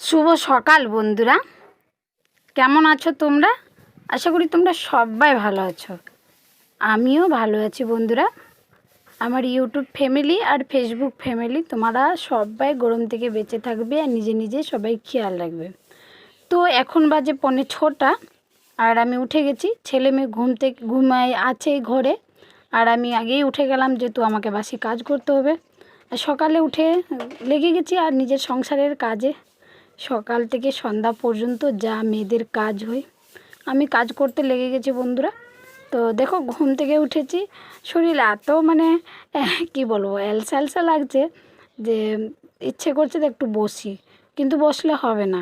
শুভ সকাল বন্ধুরা। কেমন আছো তোমরা? আশা করি তোমরা সবাই ভালো আছো। আমিও ভালো আছি বন্ধুরা। আমার ইউটিউব ফ্যামিলি আর ফেসবুক ফ্যামিলি তোমরা সবাই গরম থেকে বেঁচে থাকবে আর নিজে নিজে সবাই খেয়াল রাখবে। তো এখন বাজে পৌনে ছটা আর আমি উঠে গেছি। ছেলে মেয়ে ঘুম থেকে ঘুমায় আছে ঘরে। আর আমি আগেই উঠে গেলাম যেহেতু আমাকে বাসি কাজ করতে হবে। সকালে উঠে লেগে গেছি আর নিজের সংসারের কাজে সকাল থেকে সন্ধ্যা পর্যন্ত যা মেয়েদের কাজ হয়। আমি কাজ করতে লেগে গেছি বন্ধুরা। তো দেখো, ঘুম থেকে উঠেছি। শরীর এত মানে কি বলব অ্যালসা অ্যালসা লাগছে যে ইচ্ছে করছে তো একটু বসি। কিন্তু বসলে হবে না।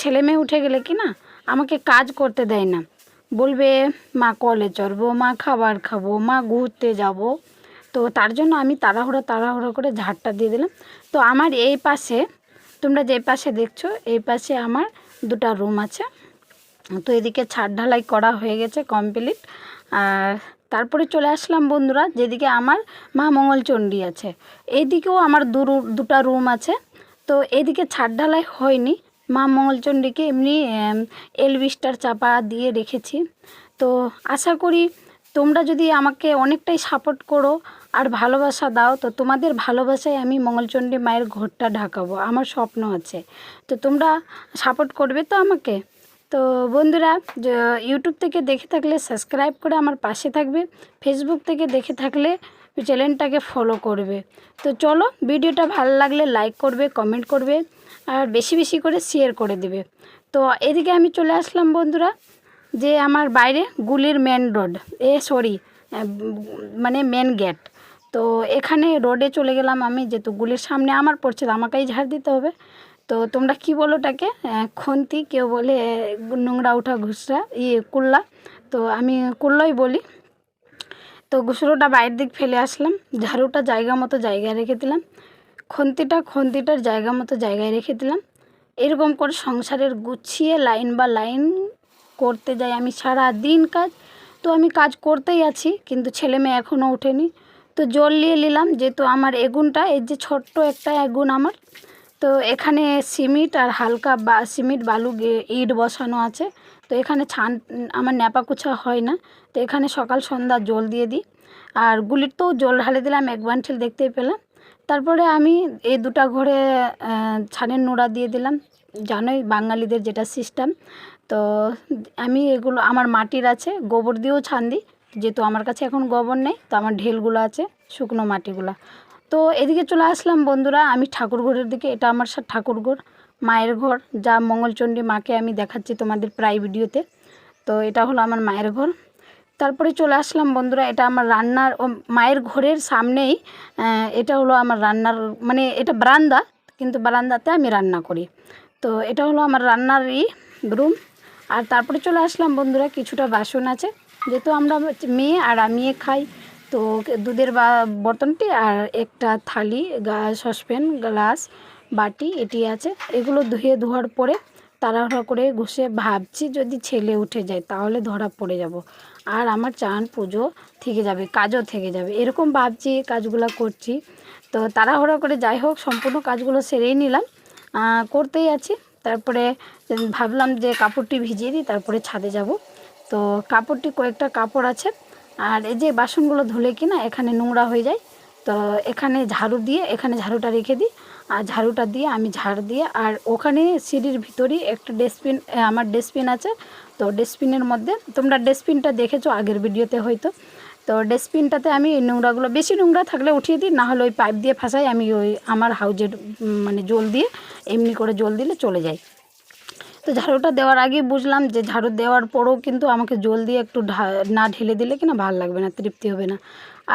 ছেলে মেয়ে উঠে গেলে কি না, আমাকে কাজ করতে দেয় না। বলবে, মা কলে চড়বো, মা খাবার খাব, মা ঘুরতে যাব। তো তার জন্য আমি তাড়াহুড়ো তাড়াহুড়ো করে ঝাড়টা দিয়ে দিলাম। তো আমার এই পাশে তোমরা যে পাশে দেখছ, এই পাশে আমার দুটো রুম আছে। তো এদিকে ছাদ ঢালাই করা হয়ে গেছে কমপ্লিট আর তারপরে চলে আসলাম বন্ধুরা, যেদিকে আমার মা মঙ্গলচণ্ডী আছে। এইদিকেও আমার দু দুটা রুম আছে। তো এদিকে ছাদ ঢালাই হয়নি। মা মঙ্গলচণ্ডীকে এমনি এলবিস্টার চাপা দিয়ে রেখেছি। তো আশা করি তোমরা যদি আমাকে অনেকটাই সাপোর্ট করো আর ভালোবাসা দাও তো, তোমাদের ভালোবাসায় আমি মঙ্গলচণ্ডী মায়ের ঘরটা ঢাকাবো, আমার স্বপ্ন আছে। তো তোমরা সাপোর্ট করবে তো আমাকে? তো বন্ধুরা ইউটিউব থেকে দেখে থাকলে সাবস্ক্রাইব করে আমার পাশে থাকবে ফেসবুক থেকে দেখে থাকলে চ্যানেলটাকে ফলো করবে। তো চলো, ভিডিওটা ভালো লাগলে লাইক করবে কমেন্ট করবে, আর বেশি বেশি করে শেয়ার করে দেবে। তো এদিকে আমি চলে আসলাম বন্ধুরা, যে আমার বাইরে গুলির মেন রোড এ সরি মানে মেন গেট তো এখানে রোডে চলে গেলাম আমি, যেহেতু গুলির সামনে আমার পড়ছে আমাকেই ঝাড় দিতে হবে। তো তোমরা কি বলো ওটাকে? খন্তি, কেউ বলে নোংরা উঠা ঘুষরা ইয়ে কুল্লা। তো আমি কুল্লাই বলি। তো ঘুষরোটা বাইরের দিক ফেলে আসলাম, ঝাড়ুটা জায়গা মতো জায়গায় রেখে দিলাম। খন্তিটা খন্তিটার জায়গা মতো জায়গায় রেখে দিলাম। এরকম করে সংসারের গুছিয়ে লাইন বা লাইন করতে যাই আমি সারা দিন কাজ। তো আমি কাজ করতেই আছি, কিন্তু ছেলে মেয়ে এখনও ওঠেনি। তো জল নিয়ে নিলাম, যেহেতু আমার এগুনটা, এই যে ছোট্ট একটা এগুন আমার। তো এখানে সিমেন্ট আর হালকা বা সিমেন্ট বালু ইট বসানো আছে। তো এখানে ছান, আমার ন্যাপা কুচা হয় না। তো এখানে সকাল সন্ধ্যা জল দিয়ে দিই। আর গুলির তো জল ঢালে দিলাম, এক বান্টিল দেখতেই পেলাম। তারপরে আমি এই দুটা ঘরে ছানের নোড়া দিয়ে দিলাম। জানোই বাঙালিদের যেটা সিস্টেম। তো আমি এগুলো, আমার মাটির আছে, গোবর দিয়েও ছান দিই। যেহেতু আমার কাছে এখন গোবর নেই, তো আমার ঢেলগুলো আছে, শুকনো মাটিগুলো। তো এদিকে চলে আসলাম বন্ধুরা, আমি ঠাকুর ঘরের দিকে, এটা আমার সা- ঠাকুর ঘর মায়ের ঘর, যা মঙ্গলচণ্ডী মাকে আমি দেখাচ্ছি তোমাদের প্রায় ভিডিওতে। তো এটা হলো আমার মায়ের ঘর। তারপরে চলে আসলাম বন্ধুরা, এটা আমার রান্নার মায়ের ঘরের সামনেই এটা হলো আমার রান্নার মানে এটা বারান্দা, কিন্তু বারান্দাতে আমি রান্না করি। তো এটা হলো আমার রান্নার ই রুম। আর তারপরে চলে আসলাম বন্ধুরা, কিছুটা বাসন আছে। যেহেতু আমরা মেয়ে আর আমি খাই, তো দুধের বা, বর্তনটি আর একটা থালি, গা, সসপ্যান, গ্লাস, বাটি এটি আছে। এগুলো ধুয়ে ধোয়ার পরে তাড়াহুড়া করে ঘষে ভাবছি যদি ছেলে উঠে যায় তাহলে ধরা পড়ে যাব। আর আমার চান পুজো থেকে যাবে, কাজও থেকে যাবে। এরকম ভাবছি কাজগুলো করছি। তো তাড়াহুড়া করে যাই হোক, সম্পূর্ণ কাজগুলো সেরেই নিলাম। করতেই আছি। তারপরে ভাবলাম যে কাপড়টি ভিজিয়ে দিই, তারপরে ছাদে যাব। তো কাপড়টি কয়েকটা কাপড় আছে। আর এই যে বাসনগুলো ধুলে কি না এখানে নোংরা হয়ে যায়। তো এখানে ঝাড়ু দিয়ে, এখানে ঝাড়ুটা রেখে দিই। আর ঝাড়ুটা দিয়ে আমি ঝাড় দিয়ে, আর ওখানে সিঁড়ির ভিতরেই একটা ডস্টবিন আমার ডস্টবিন আছে। তো ডস্টবিনের মধ্যে, তোমরা ডস্টবিনটা দেখেছ আগের ভিডিওতে হয়তো। তো ডস্টবিনটাতে আমি নোংরাগুলো, বেশি নোংরা থাকলে উঠিয়ে দিই না হলে ওই পাইপ দিয়ে ফাঁসাই, আমি ওই আমার হাউজের মানে জল দিয়ে, এমনি করে জল দিলে চলে যায়। তো ঝাড়ুটা দেওয়ার আগে বুঝলাম যে ঝাড়ু দেওয়ার পরেও কিন্তু আমাকে জল দিয়ে একটু না ঢেলে দিলে কিনা ভালো লাগবে না, তৃপ্তি হবে না।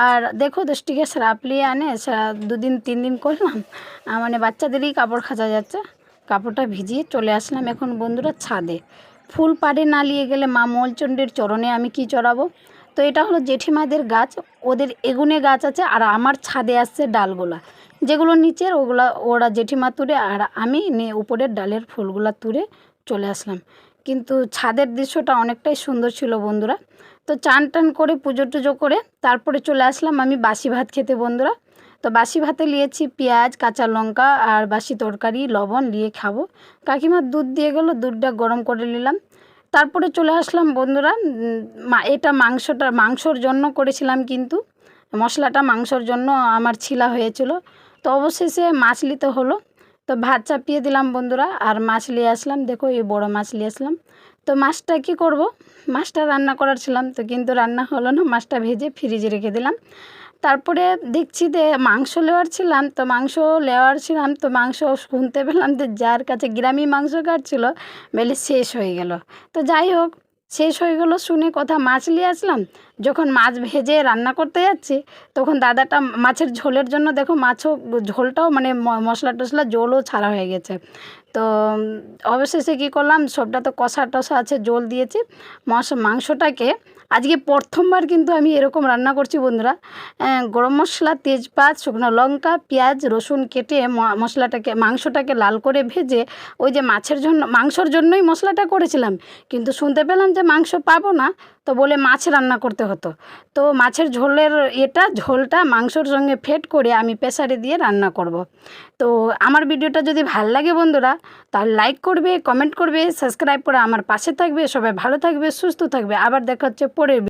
আর দেখো দশটিকে স্রাপ নিয়ে আনে দুদিন, তিন দিন করলাম মানে বাচ্চাদেরই কাপড় খাঁচা যাচ্ছে, কাপড়টা ভিজিয়ে চলে আসলাম এখন বন্ধুরা ছাদে। ফুল পাড়ে না নিয়ে গেলে মা মলচণ্ডীর চরণে আমি কি চড়াবো? তো এটা হলো জেঠিমাদের গাছ, ওদের এগুনে গাছ আছে আর আমার ছাদে আসছে ডালগুলা। যেগুলো নিচের ওগুলা, ওরা জেঠিমা তুলে আর আমি উপরের ডালের ফুলগুলা তুলে চলে আসলাম। কিন্তু ছাদের দৃশ্যটা অনেকটাই সুন্দর ছিল বন্ধুরা। তো চান টান করে পুজো টুজো করে তারপরে চলে আসলাম আমি বাসি ভাত খেতে বন্ধুরা। তো বাসি ভাতে নিয়েছি পেঁয়াজ, কাঁচা লঙ্কা আর বাসি তরকারি, লবণ নিয়ে খাব। কাকিমার দুধ দিয়ে গেলো, দুধটা গরম করে নিলাম। তারপরে চলে আসলাম বন্ধুরা এটা মাংসটা, মাংসর জন্য করেছিলাম কিন্তু মশলাটা মাংসর জন্য আমার ছিলা হয়েছিল। তো অবশেষে মাছ নিতে হলো। তো ভাত চাপিয়ে দিলাম বন্ধুরা, আর মাছ নিয়ে আসলাম। দেখো এই বড় মাছ নিয়ে আসলাম। তো মাছটা কি করব? মাছটা রান্না করার ছিলাম তো, কিন্তু রান্না হলো না। মাছটা ভেজে ফ্রিজে রেখে দিলাম। তারপরে দেখছি যে মাংস নেওয়ার ছিলাম, তো মাংস নেওয়ার ছিলাম, তো মাংস শুনতে পেলাম যে যার কাছে গ্রামী মাংস কাটছিল বেলে শেষ হয়ে গেল। তো যাই হোক শেষ সইগুলো শুনে কথা মাছ নিয়ে আসলাম। যখন মাছ ভেজে রান্না করতে যাচ্ছি, তখন দাদাটা মাছের ঝোলের জন্য দেখো মাছও, ঝোলটাও মানে মশলা টশলা জলও ছাড়া হয়ে গেছে। তো অবশেষে কী করলাম, সবটা তো কষা টসা আছে, জল দিয়েছি। মাংসটাকে আজকে প্রথমবার কিন্তু আমি এরকম রান্না করছি বন্ধুরা। গরম মশলা, তেজপাত, শুকনো লঙ্কা, পেঁয়াজ, রসুন কেটে মশলাটাকে, মাংসটাকে লাল করে ভেজে ওই যে মাছের জন্য, মাংসর জন্যই মশলাটা করেছিলাম। কিন্তু শুনতে পেলাম যে মাংস পাবো না। তো বলে মাছ রান্না করতে হতো তো মাছের ঝোলের এটা, ঝোলটা মাংসর সঙ্গে ফেট করে আমি প্রেসারে দিয়ে রান্না করব। তো আমার ভিডিওটা যদি ভালো লাগে বন্ধুরা, তাহলে লাইক করবে কমেন্ট করবে সাবস্ক্রাইব করে আমার পাশে থাকবে, সবাই ভালো থাকবে, সুস্থ থাকবে আবার দেখা হচ্ছে পরের